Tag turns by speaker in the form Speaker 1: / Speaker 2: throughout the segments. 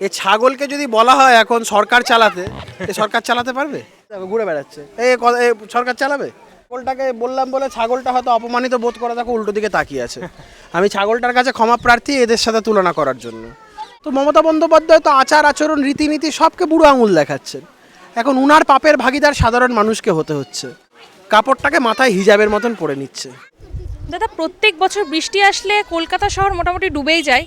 Speaker 1: এ ছাগলকে যদি বলা হয় এখন সরকার চালাতে এ সরকার চালাতে পারবে? ঘুরে বেড়াচ্ছে। এ সরকার চালাবে? ছাগলটাকে বললাম বলে ছাগলটা হয়তো অপমানিত বোধ করে তাকে উল্টো দিকে তাকিয়ে আছে। আমি ছাগলটার কাছে ক্ষমা প্রার্থী এদের সাথে তুলনা করার জন্য। তো মমতা বন্দ্যোপাধ্যায় তো আচার আচরণ রীতিনীতি সবকে বুড়ো আঙুল দেখাচ্ছেন। এখন উনার পাপের ভাগিদার সাধারণ মানুষকে হতে হচ্ছে। কাপড়টাকে মাথায় হিজাবের মতন পরে নিচ্ছে।
Speaker 2: দাদা, প্রত্যেক বছর বৃষ্টি আসলে কলকাতা শহর মোটামুটি ডুবেই যায়।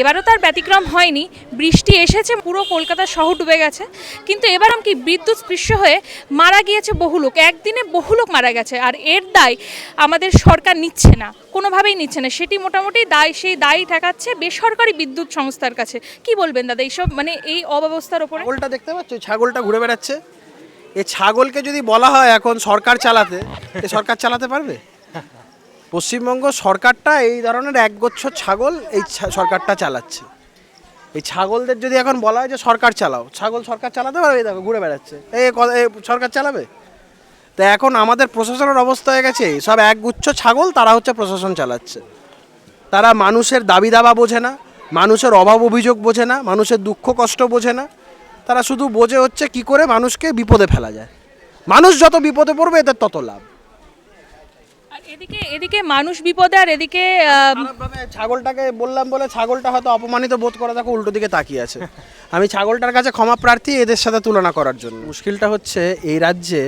Speaker 2: এবারও তার ব্যতিক্রম হয়নি। বৃষ্টি এসেছে, পুরো কলকাতা শহর ডুবে গেছে। কিন্তু এবার কি বিদ্যুৎ স্পৃশ্য হয়ে মারা গিয়েছে বহু লোক। একদিনে বহু লোক মারা গেছে আর এর দায় আমাদের সরকার নিচ্ছে না। কোনোভাবেই নিচ্ছে না। সেটি মোটামুটি দায়, সেই দায় ঠেকাচ্ছে বেসরকারি বিদ্যুৎ সংস্থার কাছে। কি বলবেন দাদা, এইসব মানে এই অব্যবস্থার ওপরে?
Speaker 1: ছাগলটা দেখতে পাচ্ছ? ছাগলটা ঘুরে বেড়াচ্ছে। এ ছাগলকে যদি বলা হয় এখন সরকার চালাতে সরকার চালাতে পারবে? পশ্চিমবঙ্গ সরকারটা এই ধরনের একগুচ্ছ ছাগল এই সরকারটা চালাচ্ছে। এই ছাগলদের যদি এখন বলা হয় যে সরকার চালাও, ছাগল সরকার চালাতে পারবে? দেখো, ঘুরে বেড়াচ্ছে। এই সরকার চালাবে? তো এখন আমাদের প্রশাসনের অবস্থা হয়ে গেছে, সব একগুচ্ছ ছাগল তারা হচ্ছে প্রশাসন চালাচ্ছে। তারা মানুষের দাবি দাবা বোঝে না, মানুষের অভাব অভিযোগ বোঝে না, মানুষের দুঃখ কষ্ট বোঝে না। তারা শুধু বোঝে হচ্ছে কি করে মানুষকে বিপদে ফেলা যায়। মানুষ যত বিপদে পড়বে এদের তত লাভ।
Speaker 2: এদিকে এদিকে মানুষ বিপদে আর এদিকে
Speaker 1: ছাগলটাকে বললাম বলে ছাগলটা হয়তো অপমানিত বোধ করে তাকে উল্টো দিকে তাকিয়ে আছে। আমি ছাগলটার কাছে ক্ষমা প্রার্থী এদের সাথে তুলনা করার জন্য। মুশকিলটা হচ্ছে এই রাজ্যে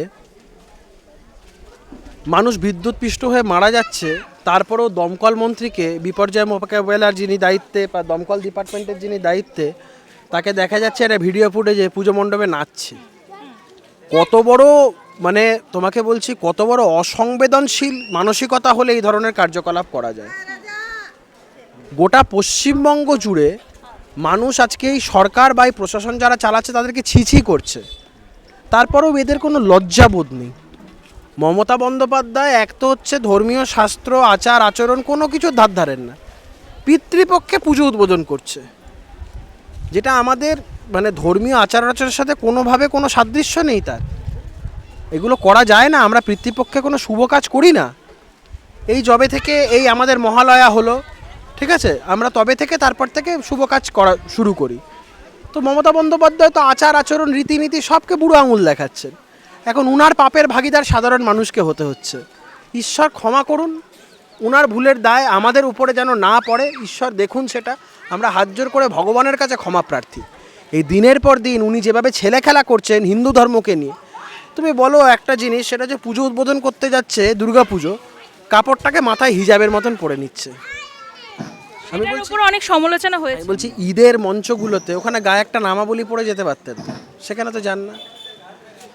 Speaker 1: মানুষ বিদ্যুৎ পিষ্ট হয়ে মারা যাচ্ছে তারপরেও দমকল মন্ত্রীকে বিপর্যয় মোকাবেলার যিনি দায়িত্বে বা দমকল ডিপার্টমেন্টের যিনি দায়িত্বে তাকে দেখা যাচ্ছে একটা ভিডিও ফুটেজে পুজো মণ্ডপে নাচছে। কত বড় মানে তোমাকে বলছি, কত বড় অসংবেদনশীল মানসিকতা হলে এই ধরনের কার্যকলাপ করা যায়। গোটা পশ্চিমবঙ্গ জুড়ে মানুষ আজকে এই সরকার বা এই প্রশাসন যারা চালাচ্ছে, তাদেরকে ছিছি করছে। তারপরেও এদের কোনো লজ্জাবোধ নেই। মমতা বন্দ্যোপাধ্যায় এক তো হচ্ছে ধর্মীয় শাস্ত্র, আচার, আচরণ কোনো কিছু ধার ধারেন না। পিতৃপক্ষে পুজো উদ্বোধন করছে। যেটা আমাদের মানে ধর্মীয় আচার আচরণের সাথে কোনোভাবে কোনো সাদৃশ্য নেই তার। এগুলো করা যায় না, আমরা পিতৃপক্ষে কোনো শুভ কাজ করি না। এই জবে থেকে এই আমাদের মহালয়া হলো, ঠিক আছে? আমরা তবে থেকে তারপর থেকে শুভ কাজ করা শুরু করি। তো মমতা বন্দ্যোপাধ্যায় তো আচার, আচরণ, রীতিনীতি সবকে বুড়ো আঙুল দেখাচ্ছেন। এখন উনার পাপের ভাগিদার সাধারণ মানুষকে হতে হচ্ছে। ঈশ্বর ক্ষমা করুন, উনার ভুলের দায় আমাদের উপরে যেন না পড়ে, ঈশ্বর দেখুন সেটা, আমরা হাত জোর করে ভগবানের কাছে ক্ষমা প্রার্থী। এই দিনের পর দিন উনি যেভাবে ছেলে খেলা করছেন হিন্দু ধর্মকে নিয়ে তুমি বলো একটা জিনিস সেটা যে পুজো উদ্বোধন করতে যাচ্ছে দুর্গা পুজো কাপড়টাকে মাথায় হিজাবের মতন পরে নিচ্ছে। আমি
Speaker 2: এটার
Speaker 1: বলছি
Speaker 2: উপর অনেক সমালোচনা হয়েছে।
Speaker 1: বলছি ঈদের মঞ্চগুলোতে ওখানে গায়ে একটা নামাবলি পড়ে যেতে পারতেন সেখানে তো যান না।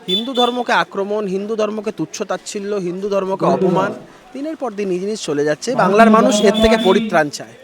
Speaker 1: হিন্দু ধর্মকে আক্রমণ হিন্দু ধর্মকে তুচ্ছ তাচ্ছিল্য হিন্দু ধর্মকে অপমান দিনের পর দিন এই জিনিস চলে যাচ্ছে। বাংলার মানুষ এর থেকে পরিত্রাণ চায়।